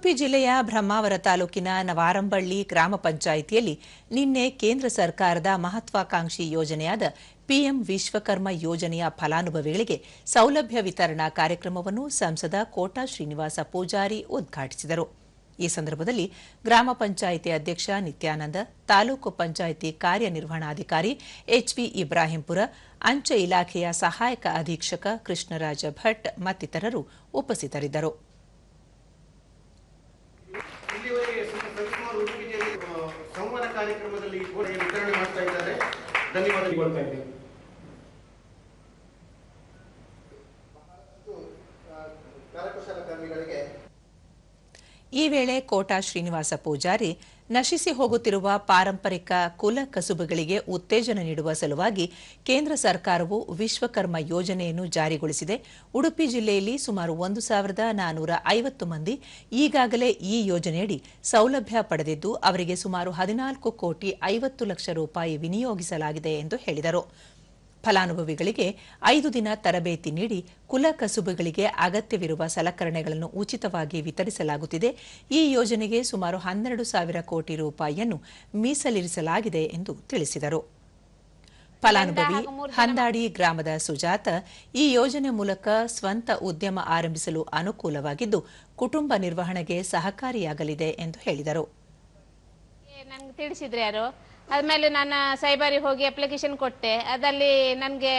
ಉಡುಪಿ ಜಿಲ್ಲೆಯ ಬ್ರಹ್ಮಾವರ ತಾಲೂಕಿನ ನವಾರಂಬಳ್ಳಿ ಗ್ರಾಮ ಪಂಚಾಯಿತಿಯಲ್ಲಿ ನಿನ್ನೆ ಕೇಂದ್ರ ಸರ್ಕಾರದ ಮಹತ್ವಾಕಾಂಕ್ಷಿ ಯೋಜನೆಯಾದ ಪಿಎಂ ವಿಶ್ವಕರ್ಮ ಯೋಜನೆಯ ಫಲಾನುಭವಿಗಳಿಗೆ ಸೌಲಭ್ಯ ವಿತರಣಾ ಕಾರ್ಯಕ್ರಮವನ್ನು ಸಂಸದ ಕೋಟಾ ಶ್ರೀನಿವಾಸ ಪೂಜಾರಿ ಉದ್ಘಾಟಿಸಿದರು. ಈ ಸಂದರ್ಭದಲ್ಲಿ ಗ್ರಾಮ ಪಂಚಾಯಿತಿ ಅಧ್ಯಕ್ಷ ನಿತ್ಯಾನಂದ, ತಾಲೂಕು ಪಂಚಾಯಿತಿ ಕಾರ್ಯನಿರ್ವಹಣಾಧಿಕಾರಿ ಎಚ್ವಿ ಇಬ್ರಾಹಿಂಪುರ, ಅಂಚೆ ಇಲಾಖೆಯ ಸಹಾಯಕ ಅಧೀಕ್ಷಕ ಕೃಷ್ಣರಾಜ ಭಟ್ ಮತ್ತಿತರರು ಉಪಸ್ಥಿತರಿದ್ದರು. ಕಾರ್ಯಕ್ರಮದಲ್ಲಿ ವಿತರಣೆ ಮಾಡ್ತಾ ಇದ್ದಾರೆ. ಧನ್ಯವಾದ ಕೊಡ್ತಾ ಇದ್ದೇವೆ ಕರಕುಶಲಕರ್ಮಿಗಳಿಗೆ ಈ ವೇಳೆ ಕೋಟಾ ಶ್ರೀನಿವಾಸ ಪೂಜಾರಿ ನಶಿಸಿ ಹೋಗುತ್ತಿರುವ ಪಾರಂಪರಿಕ ಕುಲ ಕಸುಬುಗಳಿಗೆ ಉತ್ತೇಜನ ನೀಡುವ ಸಲುವಾಗಿ ಕೇಂದ್ರ ಸರ್ಕಾರವು ವಿಶ್ವಕರ್ಮ ಯೋಜನೆಯನ್ನು ಜಾರಿಗೊಳಿಸಿದೆ. ಉಡುಪಿ ಜಿಲ್ಲೆಯಲ್ಲಿ ಸುಮಾರು ಒಂದು ಸಾವಿರದ ನಾನೂರ ಐವತ್ತು ಮಂದಿ ಈಗಾಗಲೇ ಈ ಯೋಜನೆಯಡಿ ಸೌಲಭ್ಯ ಪಡೆದಿದ್ದು, ಅವರಿಗೆ ಸುಮಾರು ಹದಿನಾಲ್ಕು ಕೋಟಿ ಐವತ್ತು ಲಕ್ಷ ರೂಪಾಯಿ ವಿನಿಯೋಗಿಸಲಾಗಿದೆ ಎಂದು ಹೇಳಿದರು. ಫಲಾನುಭವಿಗಳಿಗೆ ಐದು ದಿನ ತರಬೇತಿ ನೀಡಿ ಕುಲ ಕಸುಬುಗಳಿಗೆ ಅಗತ್ಯವಿರುವ ಸಲಕರಣೆಗಳನ್ನು ಉಚಿತವಾಗಿ ವಿತರಿಸಲಾಗುತ್ತಿದೆ. ಈ ಯೋಜನೆಗೆ ಸುಮಾರು ಹನ್ನೆರಡು ಸಾವಿರ ಕೋಟಿ ರೂಪಾಯಿಯನ್ನು ಮೀಸಲಿರಿಸಲಾಗಿದೆ ಎಂದು ತಿಳಿಸಿದರು. ಫಲಾನುಭವಿ ಹಂದಾಡಿ ಗ್ರಾಮದ ಸುಜಾತ ಈ ಯೋಜನೆ ಮೂಲಕ ಸ್ವಂತ ಉದ್ಯಮ ಆರಂಭಿಸಲು ಅನುಕೂಲವಾಗಿದ್ದು ಕುಟುಂಬ ನಿರ್ವಹಣೆಗೆ ಸಹಕಾರಿಯಾಗಲಿದೆ ಎಂದು ಹೇಳಿದರು. ನನ್ಗೆ ತಿಳಿಸಿದ್ರು ಯಾರು. ಆದ್ಮೇಲೆ ನಾನು ಸೈಬಾರಿಗೆ ಹೋಗಿ ಅಪ್ಲಿಕೇಶನ್ ಕೊಟ್ಟೆ. ಅದಲ್ಲಿ ನನಗೆ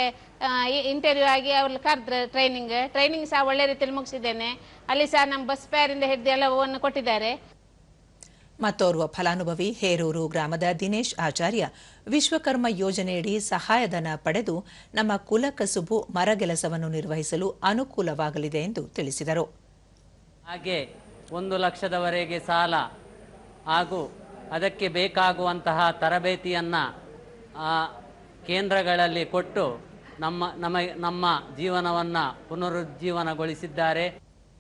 ಇಂಟರ್ವ್ಯೂ ಆಗಿ ಅವ್ರು ಕರೆದ್ರು ಟ್ರೈನಿಂಗ್ ಟ್ರೈನಿಂಗ್ ಸಹ ಒಳ್ಳೆ ರೀತಿಯಲ್ಲಿ ಮುಗಿಸಿದ್ದೇನೆ. ಅಲ್ಲಿ ಸಹ ನಮ್ಮ ಬಸ್ ಫೇರಿಂದ ಹಿಡಿದು ಎಲ್ಲವನ್ನು ಕೊಟ್ಟಿದ್ದಾರೆ. ಮತ್ತೋರ್ವ ಫಲಾನುಭವಿ ಹೇರೂರು ಗ್ರಾಮದ ದಿನೇಶ್ ಆಚಾರ್ಯ ವಿಶ್ವಕರ್ಮ ಯೋಜನೆಯಡಿ ಸಹಾಯಧನ ಪಡೆದು ನಮ್ಮ ಕುಲಕಸುಬು ಮರಗೆಲಸವನ್ನು ನಿರ್ವಹಿಸಲು ಅನುಕೂಲವಾಗಲಿದೆ ಎಂದು ತಿಳಿಸಿದರು. ಹಾಗೆ ಒಂದು ಲಕ್ಷದವರೆಗೆ ಸಾಲ ಹಾಗೂ ಅದಕ್ಕೆ ಬೇಕಾಗುವಂತಹ ತರಬೇತಿಯನ್ನು ಕೇಂದ್ರಗಳಲ್ಲಿ ಕೊಟ್ಟು ನಮ್ಮ ನಮ ನಮ್ಮ ಜೀವನವನ್ನು ಪುನರುಜ್ಜೀವನಗೊಳಿಸಿದ್ದಾರೆ.